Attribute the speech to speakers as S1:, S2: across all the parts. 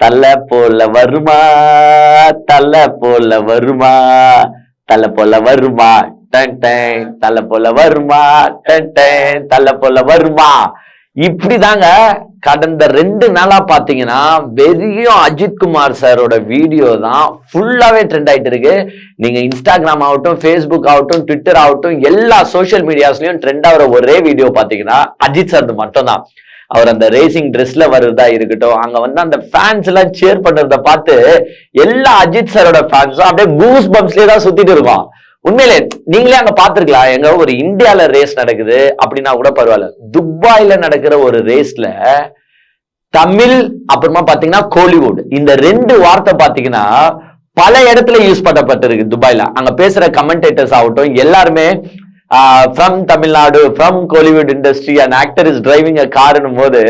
S1: தலை போல வருமா? தலை போல வருமா? தலை போல வருமா? டன் டன். தலை போல வருமா? டன் டன். தலை போல வருமா? இப்படிதாங்க கடந்த ரெண்டு நாளா பாத்தீங்கன்னா வெறியும் அஜித் குமார் சாரோட வீடியோ தான் ஃபுல்லாவே ட்ரெண்ட் ஆயிட்டு இருக்கு. நீங்க இன்ஸ்டாகிராம் ஆகட்டும் ஃபேஸ்புக் ஆகட்டும் ட்விட்டர் ஆகட்டும் எல்லா சோஷியல் மீடியாஸ்லயும் ட்ரெண்ட் ஆகிற ஒரே வீடியோ பாத்தீங்கன்னா அஜித் சார் மட்டும்தான். அவர் அந்த ரேசிங் ட்ரெஸ்ல வர்றதா இருக்கட்டும் அங்க வந்து அந்த ஃபேன்ஸ் எல்லாம் சேர் பண்றத பார்த்து எல்லா அஜித் சாரோட ஃபேன்ஸும் அப்படியே கூஸ் பம்ப்ஸ்லயே தான் சுத்திட்டு இருக்கோம் உண்மையிலே நீங்களே அங்க பாத்துருக்கலாம் எங்க ஒரு இந்தியால ரேஸ் நடக்குது அப்படின்னா கூட பரவாயில்ல. துபாயில நடக்கிற ஒரு ரேஸ்ல தமிழ் அப்புறமா பாத்தீங்கன்னா கோலிவுட். இந்த ரெண்டு வார்த்தை பாத்தீங்கன்னா பல இடத்துல யூஸ் பண்ணப்பட்டிருக்கு துபாயில. அங்க பேசுற கமெண்டேட்டர்ஸ் ஆகட்டும் எல்லாருமே from Tamil Nadu from Kollywood industry and actor is driving a கார்னும் போது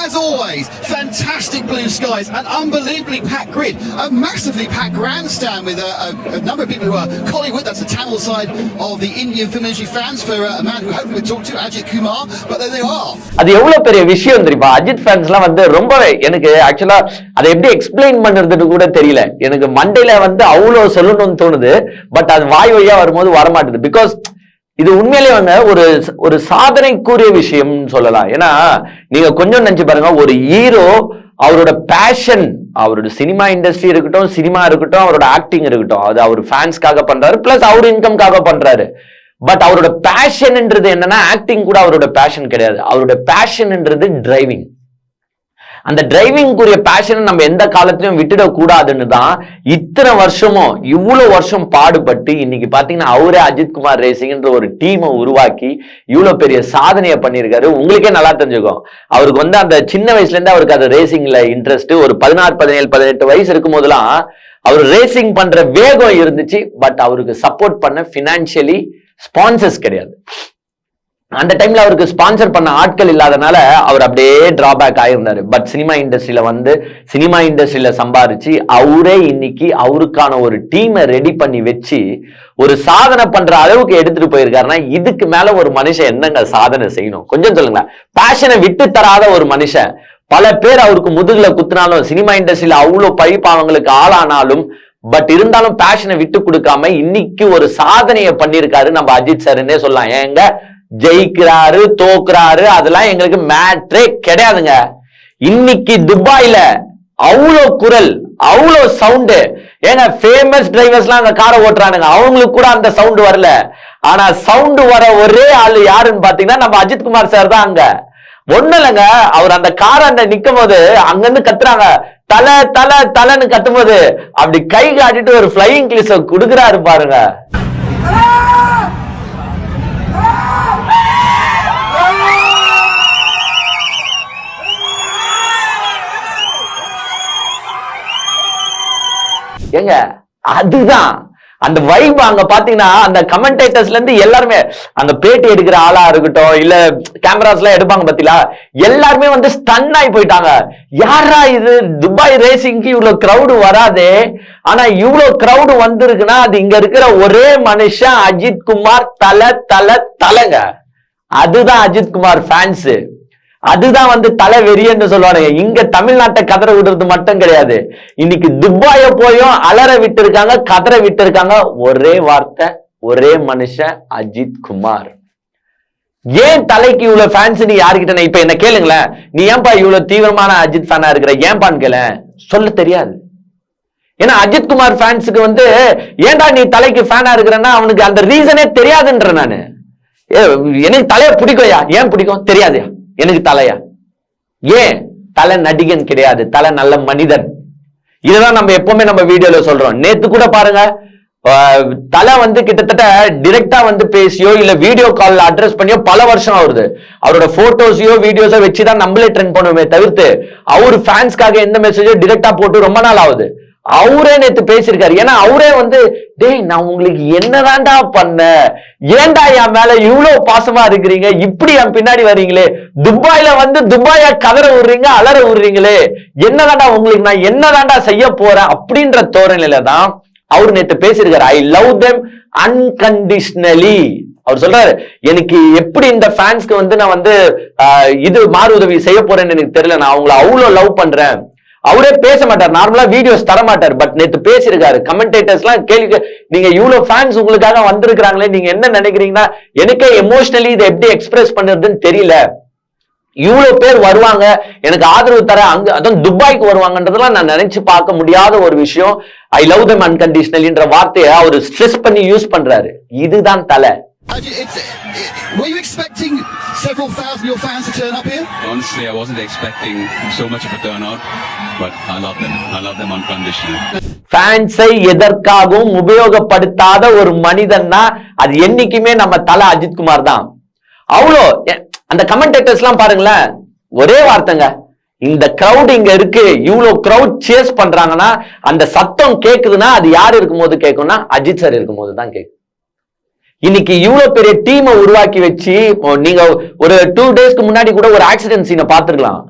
S2: As always, fantastic blue skies, an unbelievably packed grid, a massively packed grandstand with a, a, a number of people who are Collywood, that's a travel side of the Indian film industry fans for uh, a man who hopefully we'll talk to, Ajit Kumar, but there they are.
S1: அது எவ்வளவு பெரிய விஷயம் தெரியுமா? அஜித் ஃபேன்ஸ்லாம் வந்து ரொம்பவே எனக்கு ஆக்சுவலா அதை எப்படி எக்ஸ்பிளைன் பண்றதுன்னு கூட தெரியல. எனக்கு மண்டையில வந்து அவ்வளவு சொல்லணும்னு தோணுது. பட் அது வாய் வழியா வரும்போது வரமாட்டேது. பிகாஸ் இது உண்மையிலேயே வந்து ஒரு ஒரு சாதனைக்குரிய விஷயம்னு சொல்லலாம். ஏன்னா நீங்க கொஞ்சம் நினைச்சு பாருங்க ஒரு ஹீரோ அவரோட பேஷன் அவரோட சினிமா இண்டஸ்ட்ரி இருக்கட்டும் சினிமா இருக்கட்டும் அவரோட ஆக்டிங் இருக்கட்டும். அது அவர் ஃபேன்ஸ்க்காக பண்றாரு பிளஸ் அவர் இன்கம்காக பண்றாரு. பட் அவரோட பேஷன்ன்றது என்னன்னா ஆக்டிங் கூட அவரோட பேஷன் கிடையாது. அவரோட பேஷன்ன்றது டிரைவிங் அந்த டிரைவிங்குரிய பேஷனை நம்ம எந்த காலத்திலும் விட்டுடக்கூடாதுன்னு தான் இத்தனை வருஷமும் இவ்வளவு வருஷம் பாடுபட்டு இன்னைக்கு பாத்தீங்கன்னா அவரே அஜித் குமார் ரேசிங்ன்ற ஒரு டீமை உருவாக்கி இவ்வளவு பெரிய சாதனையை பண்ணியிருக்காரு. உங்களுக்கே நல்லா தெரிஞ்சுக்கும். அவருக்கு வந்து அந்த சின்ன வயசுல இருந்து அவருக்கு அந்த ரேசிங்ல இன்ட்ரெஸ்ட் ஒரு பதினாறு பதினேழு பதினெட்டு வயசு இருக்கும் போதெல்லாம் அவர் ரேசிங் பண்ற வேகம் இருந்துச்சு. பட் அவருக்கு சப்போர்ட் பண்ண ஃபினான்ஷியலி ஸ்பான்சர்ஸ் கிடையாது. அந்த டைம்ல அவருக்கு ஸ்பான்சர் பண்ண ஆட்கள் இல்லாதனால அவர் அப்படியே டிராபேக் ஆயிருந்தாரு. பட் சினிமா இண்டஸ்ட்ரியில வந்து சினிமா இண்டஸ்ட்ரியில சம்பாரிச்சு அவரே இன்னைக்கு அவருக்கான ஒரு டீமை ரெடி பண்ணி வச்சு ஒரு சாதனை பண்ற அளவுக்கு எடுத்துட்டு போயிருக்காருன்னா இதுக்கு மேல ஒரு மனுஷன் என்னங்க சாதனை செய்யணும்? கொஞ்சம் சொல்லுங்களேன். பேஷனை விட்டு தராத ஒரு மனுஷன் பல பேர் அவருக்கு முதுகுல குத்துனாலும் சினிமா இண்டஸ்ட்ரியில அவ்வளவு பழிப்பாவங்களுக்கு ஆளானாலும் பட் இருந்தாலும் பேஷனை விட்டு கொடுக்காம இன்னைக்கு ஒரு சாதனையை பண்ணியிருக்காரு நம்ம அஜித் சார்ன்னே சொல்லலாம். ஏங்க? ஜெயிக்கிறாரு தோக்குறாரு அதெல்லாம் எங்களுக்கு மேட்ரே கிடையாதுங்க. இன்னைக்கு துபாயில அவ்வளோ குரல் அவ்வளோ சவுண்டு ஏங்க ஃபேமஸ் டிரைவர்ஸ்லாம் அந்த காரை ஓட்டுறானுங்க. அவங்களுக்கு கூட அந்த சவுண்டு வரல. ஆனா சவுண்டு வர ஒரே ஆள் யாருன்னு பாத்தீங்கன்னா நம்ம அஜித் குமார் சார் தான் அங்க. ஒண்ணு இல்லைங்க அவர் அந்த கார் அந்த நிற்கும் போது அங்கிருந்து கத்துறாங்க. தலை தலை தலைன்னு கத்தும் போது அப்படி கை காட்டிட்டு ஒரு ஃபிளையிங் கிளிஸ கொடுக்குறாரு பாருங்க. ஏங்க அதுதான். அந்த வைப் அங்க பாத்தீங்கன்னா அந்த கமெண்டேட்டர்ஸ்ல இருந்து எல்லாருமே அங்க பேட்டி எடுக்கிற ஆளா இருக்கட்டும் இல்ல கேமராஸ் எல்லாம் எடுப்பாங்க பாத்தீங்களா? எல்லாருமே வந்து ஸ்டன் ஆகி போயிட்டாங்க. யாரா இது? துபாய் ரேசிங்க்கு இவ்வளவு கிரௌடு வராதே. ஆனா இவ்வளவு கிரௌடு வந்திருக்குன்னா அது இங்க இருக்கிற ஒரே மனுஷன் அஜித் குமார் தலை தலை தலைங்க. அதுதான் அஜித் குமார் ஃபேன்ஸ் அதுதான் வந்து தலை வெறியன்னு சொல்லுவானுங்க. இங்க தமிழ்நாட்டை கதற விடுறது மட்டும் கிடையாது. இன்னைக்கு துபாய போயும் அலற விட்டு இருக்காங்க கதற விட்டு இருக்காங்க ஒரே வார்த்தை ஒரே மனுஷன் அஜித் குமார். ஏன் தலைக்கு இவ்வளவு ஃபேன்ஸ் நீ யாருக்கிட்ட நான் இப்ப என்ன கேளுங்களேன்? நீ ஏன்பா இவ்வளவு தீவிரமான அஜித் ஃபேனா இருக்கிற? ஏன்பான்னு கேள. சொல்ல தெரியாது. ஏன்னா அஜித் குமார் ஃபேன்ஸுக்கு வந்து ஏன்டா நீ தலைக்கு ஃபேனா இருக்கிறன்னா அவனுக்கு அந்த ரீசனே தெரியாதுன்ற நானு. ஏ, எனக்கு தலையை பிடிக்கும்யா ஏன் பிடிக்கும்? தெரியாதுயா எனக்கு தலையா? ஏன்? தலை நடிகன் கிடையாது. தலை நல்ல மனிதன். இதுதான் நம்ம எப்பவுமே நம்ம வீடியோல சொல்றோம். நேத்து கூட பாருங்க தலை வந்து கிட்டத்தட்ட டிரெக்டா வந்து பேசியோ இல்ல வீடியோ கால்ல அட்ரஸ் பண்ணியோ பல வருஷம் ஆகுது. அவரோட போட்டோஸையோ வீடியோஸோ வச்சுதான் நம்மளே ட்ரெண்ட் பண்ணுவோமே தவிர்த்து அவர் ஃபேன்ஸ்க்காக எந்த மெசேஜோ டிரெக்டா போட்டு ரொம்ப நாள் ஆகுது. அவரே நேத்து பேசியிருக்காரு. ஏன்னா அவரே வந்து டேய் நான் உங்களுக்கு என்னதான்டா பண்ண? ஏன்டா என் மேல இவ்வளவு பாசமா இருக்கிறீங்க? இப்படி என் பின்னாடி வர்றீங்களே? துபாயில வந்து துபாய கதற விடுறீங்க அலற விடுறீங்களே? என்னதான்டா உங்களுக்கு நான் என்னதான்டா செய்ய போறேன்? அப்படின்ற தோரணையில தான் அவர் நேத்து பேசியிருக்காரு. ஐ லவ் தெம் அன்கண்டிஷனலி அவர் சொல்றாரு எனக்கு எப்படி இந்த ஃபேன்ஸ்க்கு வந்து நான் வந்து இது மாறு உதவி செய்ய போறேன்னு எனக்கு தெரியல. நான் அவங்கள அவ்வளவு லவ் பண்றேன். அவரே பேச மாட்டார் நார்மலா வீடியோஸ் தர மாட்டார் பட் நேத்து பேசியிருக்காரு. கமெண்டேட்டர்ஸ் எல்லாம் கேள்வி நீங்க இவ்வளவு ஃபேன்ஸ் உங்களுக்காக வந்திருக்கிறாங்களே நீங்க என்ன நினைக்கிறீங்கன்னா எனக்கே எமோஷனலி இதை எப்படி எக்ஸ்பிரஸ் பண்ணுறதுன்னு தெரியல. இவ்வளவு பேர் வருவாங்க. எனக்கு ஆதரவு தர அங்க அதான் துபாய்க்கு வருவாங்கன்றதெல்லாம் நான் நினைச்சு பார்க்க முடியாத ஒரு விஷயம். ஐ லவ் தம் அன்கண்டிஷனல்ன்ற வார்த்தையை அவர் ஸ்ட்ரெஸ் பண்ணி யூஸ் பண்றாரு. இதுதான் தலை.
S2: Several thousand of your fans to turn up here?
S3: Honestly, I wasn't expecting so much of a turnout, but I love them. I love them unconditionally.
S1: ஃபேன்ஸை எதற்காகவும் உபயோகப்படுத்தாத ஒரு மனிதன்னா அது என்னைக்குமே நம்ம தலை அஜித் குமார் தான் அவ்வளோ அந்த கமெண்டேட்டர்ஸ் எல்லாம் பாருங்களேன் ஒரே வார்த்தைங்க இந்த கிரவுட் இங்க இருக்கு இவ்வளவு கிரவுட் சேஸ் பண்றாங்கன்னா அந்த சத்தம் கேக்குதுன்னா அது யார் இருக்கும்போது கேட்கும்னா அஜித் சார் இருக்கும்போது தான் கேட்கும் இன்னைக்கு இவ்வளவு பெரிய டீமை உருவாக்கி வச்சு நீங்க ஒரு டூ டேஸ்க்கு முன்னாடி கூட ஒரு ஆக்சிடென்ட் சீனை பாத்துருக்கலாம்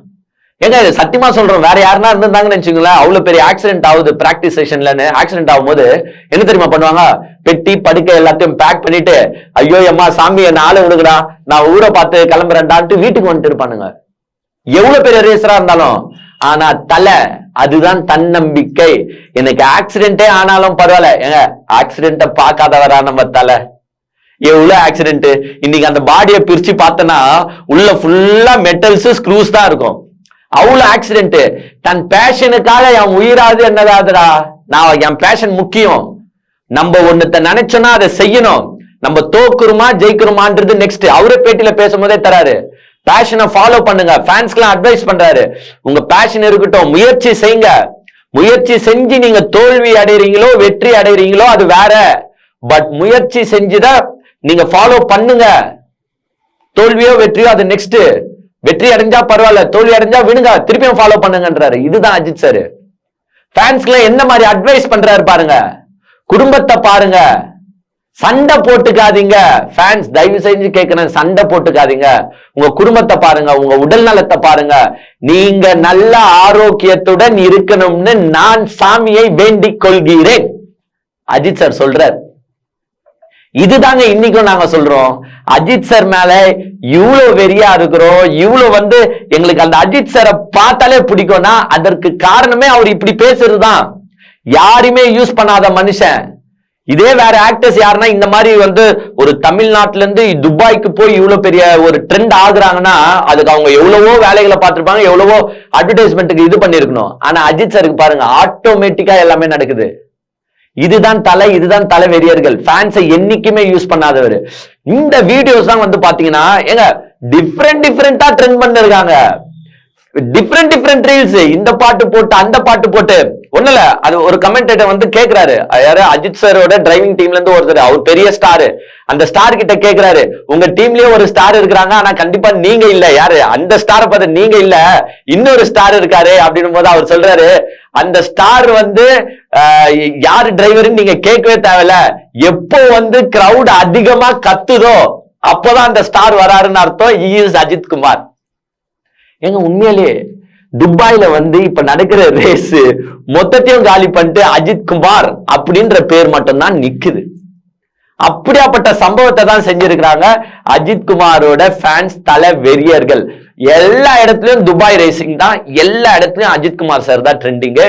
S1: ஏங்க இது சத்தியமா சொல்றோம் வேற யாருன்னா இருந்திருந்தாங்கன்னு வச்சுங்களேன் அவ்வளவு பெரிய ஆக்சிடென்ட் ஆகுது பிராக்டிஸ் செஷன்லன்னு ஆக்சிடென்ட் ஆகும்போது என்ன தெரியுமா பண்ணுவாங்க? பெட்டி படுக்கை எல்லாத்தையும் பேக் பண்ணிட்டு ஐயோ அம்மா சாமி என்ன ஆளு விடுங்கடா. நான் ஊரை பார்த்து கிளம்புறேன்டான்ட்டு வீட்டுக்கு வந்துட்டு இருப்பானுங்க. எவ்வளவு பெரிய ரேசரா இருந்தாலும் ஆனா தலை அதுதான் தன்னம்பிக்கை. எனக்கு ஆக்சிடென்டே ஆனாலும் பரவாயில்ல. ஏங்க ஆக்சிடென்ட பார்க்காதவரா நம்ம தலை. எவ்வளோ ஆக்சிடென்ட் இன்னைக்கு அந்த பாடியை பிரிச்சு பார்த்தனா உள்ள ஃபுல்லா மெட்டல்ஸ் ஸ்க்ரூஸ் தான் இருக்கும். அவ்வளோ ஆக்சிடென்ட் தன் பேஷனுக்காக என் உயிராது என்னதாதுடா நான் என் பேஷன் முக்கியம். நம்ம ஒன்னத்தை நினைச்சோன்னா அதை செய்யணும். நம்ம தோக்குறோமா ஜெயிக்கிறோமான்றது நெக்ஸ்ட் அவரே பேட்டியில பேசும்போதே தராரு. பேஷனை ஃபாலோ பண்ணுங்க. ஃபேன்ஸ்க்குலாம் அட்வைஸ் பண்றாரு. உங்க பேஷன் இருக்கட்டும். முயற்சி செய்யுங்க முயற்சி செஞ்சு நீங்க தோல்வி அடைறீங்களோ வெற்றி அடைறீங்களோ அது வேற. பட் முயற்சி செஞ்சுதான் நீங்க ஃபாலோ பண்ணுங்க. தோல்வியோ வெற்றியோ அது நெக்ஸ்ட் வெற்றி அடைஞ்சா பரவாயில்ல தோல்வி அடைஞ்சா விடுங்க திருப்பியும் ஃபாலோ பண்ணுங்கன்றாரு. இதுதான் அஜித் சார் ஃபேன்ஸ்க்குலாம் என்ன மாதிரி அட்வைஸ் பண்றாரு பாருங்க. குடும்பத்தை பாருங்க. சண்டை போட்டுக்காதீங்க. ஃபேன்ஸ் தயவு செஞ்சு கேட்கிறேன் சண்டை போட்டுக்காதீங்க. உங்க குடும்பத்தை பாருங்க உங்க உடல் நலத்தை பாருங்க. நீங்க நல்ல ஆரோக்கியத்துடன் இருக்கணும்னு நான் சாமியை வேண்டிக் கொள்கிறேன். அஜித் சார் சொல்றார். இதுதாங்க இன்னைக்கும் நாங்க சொல்றோம். அஜித் சார் மேல இவ்வளவு வெறியா இருக்கிறோம். இவ்வளவு வந்து எங்களுக்கு அந்த அஜித் சாரை பார்த்தாலே பிடிக்கும்னா அதற்கு காரணமே அவர் இப்படி பேசுறதுதான். யாருமே யூஸ் பண்ணாத மனுஷன். இதே வேற ஆக்டர்ஸ் யாருன்னா இந்த மாதிரி வந்து ஒரு தமிழ்நாட்டுல இருந்து துபாய்க்கு போய் இவ்வளவு பெரிய ஒரு ட்ரெண்ட் ஆகுறாங்கன்னா அதுக்கு அவங்க எவ்வளவோ வேலைகளை பார்த்திருப்பாங்க எவ்வளவோ அட்வர்டைஸ்மெண்ட்டுக்கு இது பண்ணிருக்கணும் ஆனா அஜித் சாருக்கு பாருங்க ஆட்டோமேட்டிக்கா எல்லாமே நடக்குது. இதுதான் தலை இதுதான் தலை வெறியர்கள் ஃபேன்ஸை என்னைக்குமே யூஸ் பண்ணாதவர். இந்த வீடியோஸ் தான் வந்து பாத்தீங்கன்னா ஏங்க டிஃப்ரெண்ட் டிஃப்ரெண்டா ட்ரெண்ட் பண்ணிருக்காங்க. டிஃப்ரெண்ட் டிஃப்ரெண்ட் ரீல்ஸ் இந்த பாட்டு போட்டு அந்த பாட்டு போட்டு. ஒண்ணு இல்ல அது ஒரு கமெண்டேட்டர் வந்து கேக்குறாரு. யாரு? அஜித் சாரோட டிரைவிங் டீம்ல இருந்து ஒருத்தர். அவர் பெரிய ஸ்டார் அந்த ஸ்டார் கிட்ட கேக்குறாரு. உங்க டீம்லயே ஒரு ஸ்டார் இருக்கிறாங்க ஆனா கண்டிப்பா நீங்க இல்ல. யாரு? அந்த ஸ்டாரை பார்த்து நீங்க இல்ல. இன்னொரு ஸ்டார் இருக்காரு அப்படின்னும் போது அவர் சொல்றாரு அந்த ஸ்டார் வந்து யார் யாரு டிரைவர்னு நீங்க கேட்கவே தேவையில்ல. எப்போ வந்து கிரவுட் அதிகமா கத்துதோ அப்போதான் அந்த ஸ்டார் வராருன்னு அர்த்தம். இஸ் அஜித் குமார் எங்க உண்மையிலேயே துபாயில வந்து இப்ப நடக்கிற ரேஸ் மொத்தத்தையும் காலி பண்ணிட்டு அஜித் குமார் அப்படின்ற பேர் மட்டும்தான் நிக்குது. அப்படியாப்பட்ட சம்பவத்தை தான் செஞ்சிருக்கிறாங்க அஜித் குமாரோட ஃபேன்ஸ் தலை வெறியர்கள். எல்லா இடத்துலயும் துபாய் ரேசிங் தான். எல்லா இடத்துலயும் அஜித் குமார் சார் தான் ட்ரெண்டிங்கு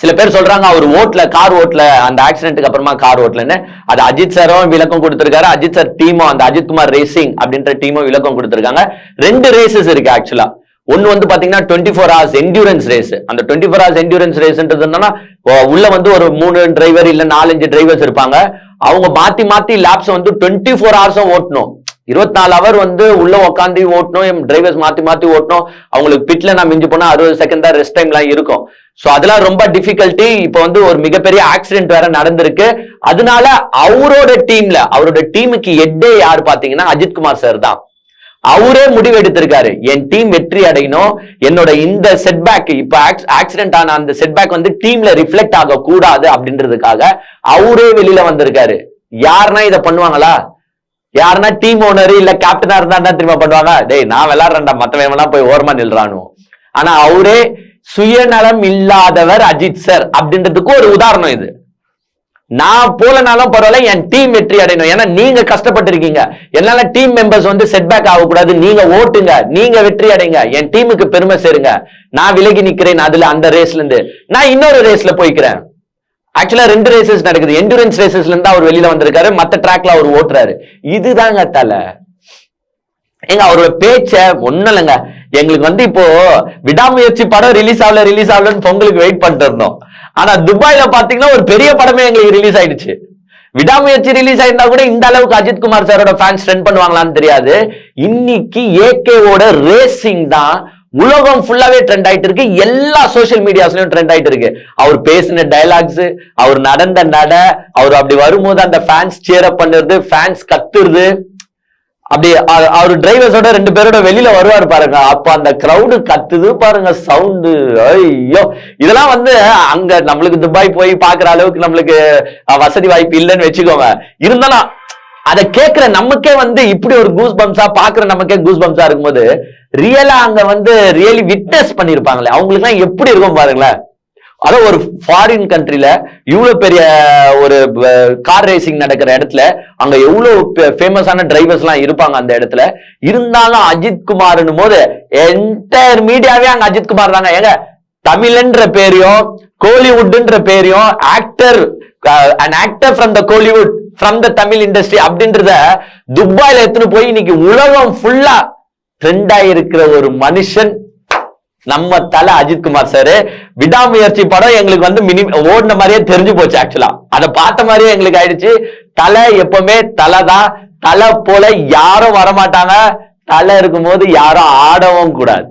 S1: சில பேர் சொல்றாங்க அவர் ஓட்ல கார் ஓட்ல அந்த ஆக்சிடென்ட்டுக்கு அப்புறமா கார் ஓட்லன்னு அது அஜித் சாரும் விளக்கம் கொடுத்திருக்காரு. அஜித் சார் டீமும் அந்த அஜித் குமார் ரேசிங் அப்படின்ற டீமும் விளக்கம் கொடுத்திருக்காங்க. ரெண்டு ரேசஸ் இருக்கு ஆக்சுவலா ஒன்னு வந்து பாத்தீங்கன்னா twenty four hours endurance race அந்த டுவெண்ட்டி ஃபோர் ஹவர்ஸ் என்டூரன்ஸ் ரேஸ்ன்றது என்னன்னா உள்ள வந்து ஒரு மூணு டிரைவர் இல்ல நாலஞ்சு டிரைவர்ஸ் இருப்பாங்க. அவங்க மாத்தி மாத்தி லேப்ஸ் வந்து டுவெண்ட்டி ஃபோர் ஹவர்ஸும் ஓட்டணும். இருபத்தி நாலு அவர் வந்து உள்ள உட்காந்து ஓட்டணும் டிரைவர்ஸ் மாத்தி மாத்தி ஓட்டணும். அவங்களுக்கு பிட்ல நான் மிஞ்சு போனா அறுபது செகண்ட் தான் ரெஸ்ட் டைம்லாம் இருக்கும். சோ அதெல்லாம் ரொம்ப டிஃபிகல்ட்டி இப்போ வந்து ஒரு மிகப்பெரிய ஆக்சிடென்ட் வேற நடந்திருக்கு. அதனால அவரோட டீம்ல அவரோட டீமுக்கு எட்டே யார் பாத்தீங்கன்னா அஜித்குமார் சார் தான். அவரே முடிவு எடுத்திருக்காரு. என் டீம் வெற்றி அடையணும். என்னோட இந்த செட்பேக் இப்ப ஆக்சிடென்ட் ஆன அந்த செட்பேக் வந்து டீம்ல ரிஃப்ளெக்ட் ஆக கூடாது அப்படின்றதுக்காக அவரே வெளியில வந்திருக்காரு. யாருன்னா இதை பண்ணுவாங்களா? யாருன்னா டீம் ஓனர் இல்ல கேப்டனா இருந்தா தான் திரும்ப பண்ணுவாங்க? டேய் நான் விளையாடுறேன்டா மத்தவன் வேணா போய் ஓரமா நில்றானு. ஆனா அவரே சுயநலம் இல்லாதவர் அஜித் சார் அப்படின்றதுக்கு ஒரு உதாரணம் இது. நான் போலனாலும் பரவாயில்ல என் டீம் வெற்றி அடையணும். ஏன்னா நீங்க கஷ்டப்பட்டிருக்கீங்க. என்னால டீம் மெம்பர்ஸ் வந்து செட்பேக் ஆகக்கூடாது. நீங்க ஓட்டுங்க. நீங்க வெற்றி அடைங்க. என் டீமுக்கு பெருமை சேருங்க. நான் விலகி நிக்கிறேன். அதுல அந்த ரேஸ்ல இருந்து. நான் இன்னொரு ரேஸ்ல போய்க்கிறேன். ஆக்சுவலா ரெண்டு ரேசஸ் நடக்குது. எண்டூரன்ஸ் ரேசஸ்ல இருந்து அவர் வெளியில வந்திருக்காரு. மத்த ட்ராக்ல அவர் ஓட்டுறாரு. இதுதாங்க தலை. ஏங்க அவரோட பேச்ச ஒண்ணும் இல்லைங்க. எங்களுக்கு வந்து இப்போ விடாமுயற்சி படம் ரிலீஸ் ஆகல ரிலீஸ் ஆகலன்னு பொங்கலுக்கு வெயிட் பண்ணிட்டு இருந்தோம். ஆனா துபாயில பாத்தீங்கன்னா ஒரு பெரிய படமே எங்களுக்கு ரிலீஸ் ஆயிடுச்சு. விடாமுயற்சி ரிலீஸ் ஆயிருந்தா கூட இந்த அளவுக்கு அஜித் குமார் சாரோட ஃபேன்ஸ் ட்ரெண்ட் பண்ணுவாங்களான்னு தெரியாது. இன்னைக்கு ஏகேவோட ரேசிங் தான் உலகம் ஃபுல்லாவே ட்ரெண்ட் ஆயிட்டு இருக்கு எல்லா சோஷியல் மீடியாஸ்லயும் ட்ரெண்ட் ஆயிட்டு இருக்கு அவர் பேசின டைலாக்ஸ் அவர் நடந்த நட அவர் அப்படி வரும்போது அந்த ஃபேன்ஸ் சேரப் பண்ணுறது ஃபேன்ஸ் கத்துறது. அப்படி அவர் டிரைவர்ஸோட ரெண்டு பேரோட வெளியில வருவார் பாருங்க. அப்ப அந்த கிரௌடு கத்துது பாருங்க சவுண்டு ஐயோ. இதெல்லாம் வந்து அங்க நம்மளுக்கு துபாய் போய் பாக்குற அளவுக்கு நம்மளுக்கு வசதி வாய்ப்பு இல்லைன்னு வச்சுக்கோங்க. இருந்தாலும் அதை கேட்கிற நமக்கே வந்து இப்படி ஒரு கூஸ் பம்ஸா பாக்குற நமக்கே கூஸ் பம்ஸா இருக்கும்போது ரியலா அங்க வந்து ரியலி விட்னஸ் பண்ணிருப்பாங்களே. அவங்களுக்கு எல்லாம் எப்படி இருக்கும் பாருங்களேன். அதான் ஒரு ஃபாரின் கண்ட்ரில இவ்வளவு பெரிய ஒரு கார் ரேசிங் நடக்கிற இடத்துல அங்க எவ்வளவு ஃபேமஸான டிரைவர்ஸ் எல்லாம் இருப்பாங்க அந்த இடத்துல. இருந்தாலும் அஜித் குமார்னும் போது என்டையர் மீடியாவே அங்க அஜித் குமார் தாங்க. ஏங்க தமிழ்ன்ற பேரையும் கோலிவுட்ன்ற பேரையும் actor and actor from the Kollywood from the Tamil industry அப்படின்றத துபாயில எடுத்துன்னு போய் இன்னைக்கு உலகம் ஃபுல்லா ட்ரெண்டா இருக்கிற ஒரு மனுஷன் நம்ம தலை அஜித்குமார் சார். விடாமுயற்சி படம் எங்களுக்கு வந்து மினி ஓடின மாதிரியே தெரிஞ்சு போச்சு ஆக்சுவலா அதை பார்த்த மாதிரியே எங்களுக்கு ஆயிடுச்சு. தலை எப்பவுமே தலை தான். தலை போல யாரும் வரமாட்டாங்க. தலை இருக்கும்போது யாரும் ஆடவும் கூடாது.